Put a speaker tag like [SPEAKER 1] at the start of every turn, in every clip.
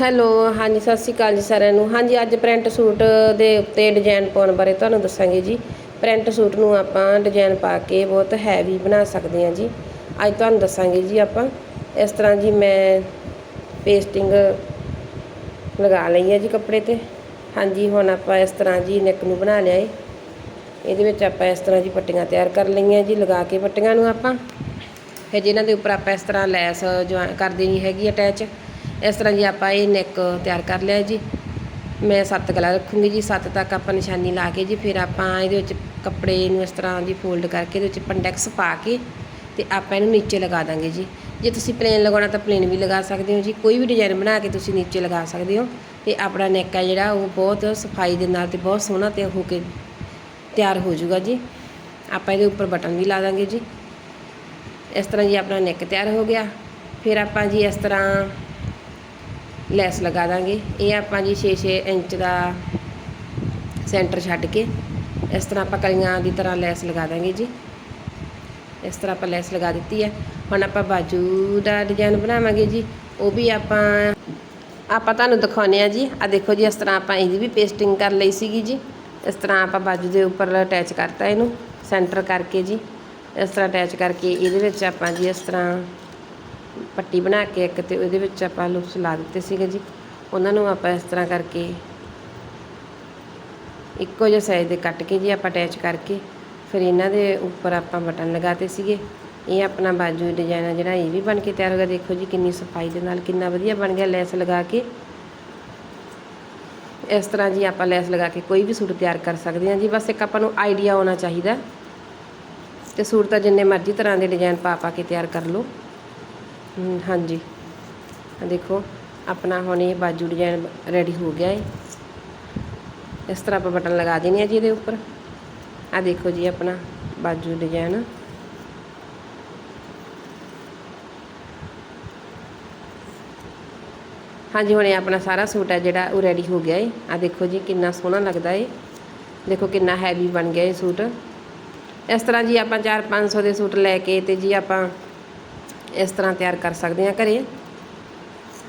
[SPEAKER 1] Hello, ਹਾਂਜੀ, ਸਤਿ ਸ਼੍ਰੀ ਅਕਾਲ ਜੀ ਸਾਰਿਆਂ ਨੂੰ। ਹਾਂਜੀ, ਅੱਜ ਪ੍ਰਿੰਟ ਸੂਟ ਦੇ ਉੱਤੇ ਡਿਜ਼ਾਈਨ ਪਾਉਣ ਬਾਰੇ ਤੁਹਾਨੂੰ ਦੱਸਾਂਗੇ ਜੀ। ਪ੍ਰਿੰਟ ਸੂਟ ਨੂੰ ਆਪਾਂ ਡਿਜ਼ਾਈਨ ਪਾ ਕੇ ਬਹੁਤ ਹੈਵੀ ਬਣਾ ਸਕਦੇ ਹਾਂ ਜੀ। ਅੱਜ ਤੁਹਾਨੂੰ ਦੱਸਾਂਗੇ ਜੀ ਆਪਾਂ। ਇਸ ਤਰ੍ਹਾਂ ਜੀ ਮੈਂ ਪੇਸਟਿੰਗ ਲਗਾ ਲਈ ਹੈ ਜੀ ਕੱਪੜੇ ਤੇ। ਹਾਂਜੀ, ਹੁਣ ਆਪਾਂ ਇਸ ਤਰ੍ਹਾਂ ਜੀ ਨੈਕ ਨੂੰ ਬਣਾ ਲਿਆ ਏ। ਇਹਦੇ ਵਿੱਚ ਆਪਾਂ ਇਸ ਤਰ੍ਹਾਂ ਜੀ ਪੱਟੀਆਂ ਤਿਆਰ ਕਰ ਲਈਆਂ ਜੀ, ਲਗਾ ਕੇ ਪੱਟੀਆਂ ਨੂੰ ਆਪਾਂ। ਫਿਰ ਜਿਨ੍ਹਾਂ ਦੇ ਉੱਪਰ ਆਪਾਂ ਇਸ ਤਰ੍ਹਾਂ ਲੈਸ ਜੋ ਕਰ ਦੇਣੀ ਹੈਗੀ ਅਟੈਚ ਇਸ ਤਰ੍ਹਾਂ ਜੀ ਆਪਾਂ ਇਹ ਨੈਕ ਤਿਆਰ ਕਰ ਲਿਆ ਜੀ। ਮੈਂ ਸੱਤ ਗਲਾ ਰੱਖੂੰਗੀ ਜੀ, ਸੱਤ ਤੱਕ ਆਪਾਂ ਨਿਸ਼ਾਨੀ ਲਾ ਕੇ ਜੀ, ਫਿਰ ਆਪਾਂ ਇਹਦੇ ਵਿੱਚ ਕੱਪੜੇ ਨੂੰ ਇਸ ਤਰ੍ਹਾਂ ਜੀ ਫੋਲਡ ਕਰਕੇ ਇਹਦੇ ਵਿੱਚ ਪੰਡੈਕਸ ਪਾ ਕੇ ਤੇ ਆਪਾਂ ਇਹਨੂੰ ਨੀਚੇ ਲਗਾ ਦਾਂਗੇ ਜੀ। ਜੇ ਤੁਸੀਂ ਪਲੇਨ ਲਗਾਉਣਾ ਤਾਂ ਪਲੇਨ ਵੀ ਲਗਾ ਸਕਦੇ ਹੋ ਜੀ। ਕੋਈ ਵੀ ਡਿਜ਼ਾਈਨ ਬਣਾ ਕੇ ਤੁਸੀਂ ਨੀਚੇ ਲਗਾ ਸਕਦੇ ਹੋ ਤੇ ਆਪਣਾ ਨੈਕ ਹੈ ਜਿਹੜਾ ਉਹ ਬਹੁਤ ਸਫ਼ਾਈ ਦੇ ਨਾਲ ਤੇ ਬਹੁਤ ਸੋਹਣਾ ਤੇ ਹੋ ਕੇ ਤਿਆਰ ਹੋ ਜਾਊਗਾ ਜੀ। ਆਪਾਂ ਇਹਦੇ ਉੱਪਰ ਬਟਨ ਵੀ ਲਾ ਦਾਂਗੇ ਜੀ। ਇਸ ਤਰ੍ਹਾਂ ਜੀ ਆਪਣਾ ਨੈਕ ਤਿਆਰ ਹੋ ਗਿਆ। ਫਿਰ ਆਪਾਂ ਜੀ ਇਸ ਤਰ੍ਹਾਂ ਲੈਸ ਲਗਾ ਦਾਂਗੇ। ਇਹ ਆਪਾਂ ਜੀ 6-6 ਇੰਚ ਦਾ ਸੈਂਟਰ ਛੱਡ ਕੇ ਇਸ ਤਰ੍ਹਾਂ ਆਪਾਂ ਕਲੀਆਂ ਦੀ ਤਰ੍ਹਾਂ ਲੈਸ ਲਗਾ ਦਾਂਗੇ ਜੀ। ਇਸ ਤਰ੍ਹਾਂ ਆਪਾਂ ਲੈਸ ਲਗਾ ਦਿੱਤੀ ਹੈ। ਹੁਣ ਆਪਾਂ ਬਾਜੂ ਦਾ ਡਿਜ਼ਾਈਨ ਬਣਾਵਾਂਗੇ ਜੀ। ਉਹ ਵੀ ਆਪਾਂ ਆਪਾਂ ਤੁਹਾਨੂੰ ਦਿਖਾਉਂਦੇ ਆ ਜੀ। ਆ ਦੇਖੋ ਜੀ, ਇਸ ਤਰ੍ਹਾਂ ਆਪਾਂ ਇਹਦੀ ਵੀ ਪੇਸਟਿੰਗ ਕਰ ਲਈ ਸੀਗੀ ਜੀ। ਇਸ ਤਰ੍ਹਾਂ ਆਪਾਂ ਬਾਜੂ ਦੇ ਉੱਪਰ ਅਟੈਚ ਕਰਤਾ ਇਹਨੂੰ, ਸੈਂਟਰ ਕਰਕੇ ਜੀ। ਇਸ ਤਰ੍ਹਾਂ ਅਟੈਚ ਕਰਕੇ ਇਹਦੇ ਵਿੱਚ ਆਪਾਂ ਜੀ ਇਸ ਤਰ੍ਹਾਂ ਪੱਟੀ ਬਣਾ ਕੇ ਇੱਕ ਤੇ ਉਹਦੇ ਵਿੱਚ ਆਪਾਂ ਲੂਪਸ ਲਾ ਦਿੱਤੇ ਸੀਗੇ ਜੀ। ਉਹਨਾਂ ਨੂੰ ਆਪਾਂ ਇਸ ਤਰ੍ਹਾਂ ਕਰਕੇ ਇੱਕੋ ਜਿਹੇ ਸਾਈਜ਼ ਦੇ ਕੱਟ ਕੇ ਜੀ ਆਪਾਂ ਅਟੈਚ ਕਰਕੇ ਫਿਰ ਇਹਨਾਂ ਦੇ ਉੱਪਰ ਆਪਾਂ ਬਟਨ ਲਗਾਤੇ ਸੀਗੇ। ਇਹ ਆਪਣਾ ਬਾਜੂ ਡਿਜ਼ਾਈਨ ਜਿਹੜਾ ਇਹ ਵੀ ਬਣ ਕੇ ਤਿਆਰ ਹੋ ਗਿਆ। ਦੇਖੋ ਜੀ ਕਿੰਨੀ ਸਫ਼ਾਈ ਦੇ ਨਾਲ ਕਿੰਨਾ ਵਧੀਆ ਬਣ ਗਿਆ ਲੈਸ ਲਗਾ ਕੇ। ਇਸ ਤਰ੍ਹਾਂ ਜੀ ਆਪਾਂ ਲੈਸ ਲਗਾ ਕੇ ਕੋਈ ਵੀ ਸੂਟ ਤਿਆਰ ਕਰ ਸਕਦੇ ਹਾਂ ਜੀ। ਬਸ ਇੱਕ ਆਪਾਂ ਨੂੰ ਆਈਡੀਆ ਹੋਣਾ ਚਾਹੀਦਾ। ਤੇ ਸੂਟ ਤਾਂ ਜਿੰਨੇ ਮਰਜ਼ੀ ਤਰ੍ਹਾਂ ਦੇ ਡਿਜ਼ਾਈਨ ਪਾ ਪਾ ਕੇ ਤਿਆਰ ਕਰ ਲਓ। ਹਾਂਜੀ। ਆਹ ਦੇਖੋ, ਆਪਣਾ ਹੁਣ ਇਹ ਬਾਜੂ ਡਿਜ਼ਾਈਨ ਰੈਡੀ ਹੋ ਗਿਆ ਹੈ ਇਸ ਤਰ੍ਹਾਂ ਆਪਾਂ ਬਟਨ ਲਗਾ ਦੇਣੇ ਆ ਜੀ ਇਹਦੇ ਉੱਪਰ। ਆ ਦੇਖੋ ਜੀ ਆਪਣਾ ਬਾਜੂ ਡਿਜ਼ਾਈਨ ਹਾਂਜੀ, ਹੁਣ ਇਹ ਆਪਣਾ ਸਾਰਾ ਸੂਟ ਹੈ ਜਿਹੜਾ ਉਹ ਰੈਡੀ ਹੋ ਗਿਆ ਏ। ਆ ਦੇਖੋ ਜੀ ਕਿੰਨਾ ਸੋਹਣਾ ਲੱਗਦਾ ਏ। ਦੇਖੋ ਕਿੰਨਾ ਹੈਵੀ ਬਣ ਗਿਆ ਇਹ ਸੂਟ। ਇਸ ਤਰ੍ਹਾਂ ਜੀ ਆਪਾਂ 4-500 ਦੇ ਸੂਟ ਲੈ ਕੇ ਤੇ ਜੀ ਆਪਾਂ ਇਸ ਤਰ੍ਹਾਂ ਤਿਆਰ ਕਰ ਸਕਦੇ ਹਾਂ ਘਰੇ।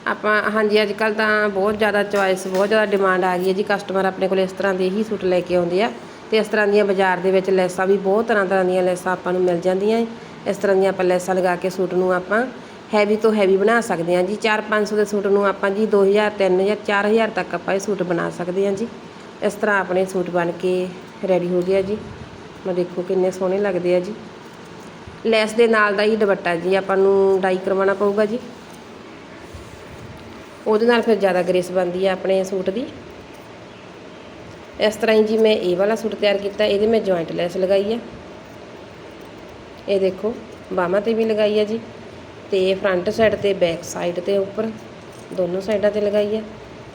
[SPEAKER 1] ਆਪਾਂ, ਹਾਂਜੀ, ਅੱਜ ਕੱਲ ਤਾਂ ਬਹੁਤ ਜ਼ਿਆਦਾ ਚੁਆਇਸ ਬਹੁਤ ਜ਼ਿਆਦਾ ਡਿਮਾਂਡ ਆ ਗਈ ਹੈ ਜੀ। ਕਸਟਮਰ ਆਪਣੇ ਕੋਲ ਇਸ ਤਰ੍ਹਾਂ ਦੇ ਹੀ ਸੂਟ ਲੈ ਕੇ ਆਉਂਦੇ ਆ ਤੇ ਇਸ ਤਰ੍ਹਾਂ ਦੀਆਂ ਬਾਜ਼ਾਰ ਦੇ ਵਿੱਚ ਲੈਸਾਂ ਵੀ ਬਹੁਤ ਤਰ੍ਹਾਂ ਤਰ੍ਹਾਂ ਦੀਆਂ ਲੈਸਾਂ ਆਪਾਂ ਨੂੰ ਮਿਲ ਜਾਂਦੀਆਂ ਇਸ ਤਰ੍ਹਾਂ ਦੀਆਂ ਆਪਾਂ ਲੈਸਾਂ ਲਗਾ ਕੇ ਸੂਟ ਨੂੰ ਆਪਾਂ ਹੈਵੀ ਤੋਂ ਹੈਵੀ ਬਣਾ ਸਕਦੇ ਹਾਂ ਜੀ। 4-500 ਦੇ ਸੂਟ ਨੂੰ ਆਪਾਂ ਜੀ 2000 3000 4000 ਤੱਕ ਆਪਾਂ ਇਹ ਸੂਟ ਬਣਾ ਸਕਦੇ ਹਾਂ ਜੀ। ਇਸ ਤਰ੍ਹਾਂ ਆਪਣੇ ਸੂਟ ਬਣ ਕੇ ਰੈਡੀ ਹੋ ਗਿਆ ਜੀ। ਮੈਂ ਦੇਖੋ ਕਿੰਨੇ ਸੋਹਣੇ ਲੱਗਦੇ ਆ ਜੀ। ਲੈਸ ਦੇ ਨਾਲ ਦਾ ਹੀ ਦੁਪੱਟਾ ਜੀ, ਆਪਾਂ ਨੂੰ ਡਾਈ ਕਰਵਾਉਣਾ ਪਊਗਾ ਜੀ। ਉਹਦੇ ਨਾਲ ਫਿਰ ਜ਼ਿਆਦਾ ਗ੍ਰੇਸ ਬਣਦੀ ਆ ਆਪਣੇ ਸੂਟ ਦੀ। ਇਸ ਤਰ੍ਹਾਂ ਹੀ ਜੀ ਮੈਂ ਇਹ ਵਾਲਾ ਸੂਟ ਤਿਆਰ ਕੀਤਾ, ਇਹਦੇ ਮੈਂ ਜੁਆਇੰਟ ਲੈਸ ਲਗਾਈ ਹੈ ਇਹ ਦੇਖੋ, ਬਾਹਾਂ ਤੇ ਵੀ ਲਗਾਈ ਹੈ ਜੀ ਤੇ ਫਰੰਟ ਸਾਈਡ ਤੇ ਬੈਕ ਸਾਈਡ ਤੇ ਉੱਪਰ ਦੋਨੋਂ ਸਾਈਡਾਂ ਤੇ ਲਗਾਈ ਹੈ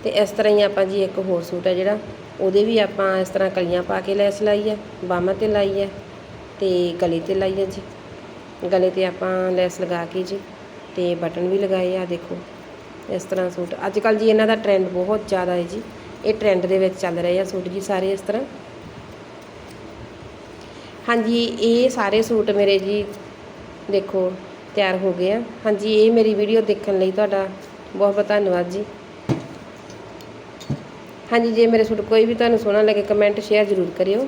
[SPEAKER 1] ਤੇ ਇਸ ਤਰ੍ਹਾਂ ਹੀ ਆਪਾਂ ਜੀ ਇੱਕ ਹੋਰ ਸੂਟ ਹੈ ਜਿਹੜਾ, ਉਹਦੇ ਵੀ ਆਪਾਂ ਇਸ ਤਰ੍ਹਾਂ ਕਲੀਆਂ ਪਾ ਕੇ ਲੈਸ ਲਾਈ ਹੈ ਬਾਹਾਂ ਤੇ ਲਾਈ ਹੈ ਤੇ ਗਲੇ ਤੇ ਲਾਈ ਹੈ ਜੀ। ਗਲੇ ਤੇ ਆਪਾਂ ਲੈਸ ਲਗਾ ਕੇ ਜੀ ਤੇ ਬਟਨ ਵੀ ਲਗਾਏ ਆ, ਦੇਖੋ, ਇਸ ਤਰ੍ਹਾਂ ਸੂਟ। ਅੱਜ ਕੱਲ ਜੀ ਇਹਨਾਂ ਦਾ ਟ੍ਰੈਂਡ ਬਹੁਤ ਜ਼ਿਆਦਾ ਹੈ ਜੀ। ਇਹ ਟ੍ਰੈਂਡ ਦੇ ਵਿੱਚ ਚੱਲ ਰਹੇ ਆ ਸੂਟ ਜੀ ਸਾਰੇ ਇਸ ਤਰ੍ਹਾਂ। ਹਾਂਜੀ, ਇਹ ਸਾਰੇ ਸੂਟ ਮੇਰੇ ਜੀ ਦੇਖੋ ਤਿਆਰ ਹੋ ਗਏ ਆ। ਹਾਂਜੀ, ਇਹ ਮੇਰੀ ਵੀਡੀਓ ਦੇਖਣ ਲਈ ਤੁਹਾਡਾ ਬਹੁਤ ਬਹੁਤ ਧੰਨਵਾਦ ਜੀ। ਹਾਂਜੀ, ਜੇ ਮੇਰੇ ਸੂਟ ਕੋਈ ਵੀ ਤੁਹਾਨੂੰ ਸੋਹਣਾ ਲੱਗੇ ਕਮੈਂਟ ਸ਼ੇਅਰ ਜ਼ਰੂਰ ਕਰਿਓ।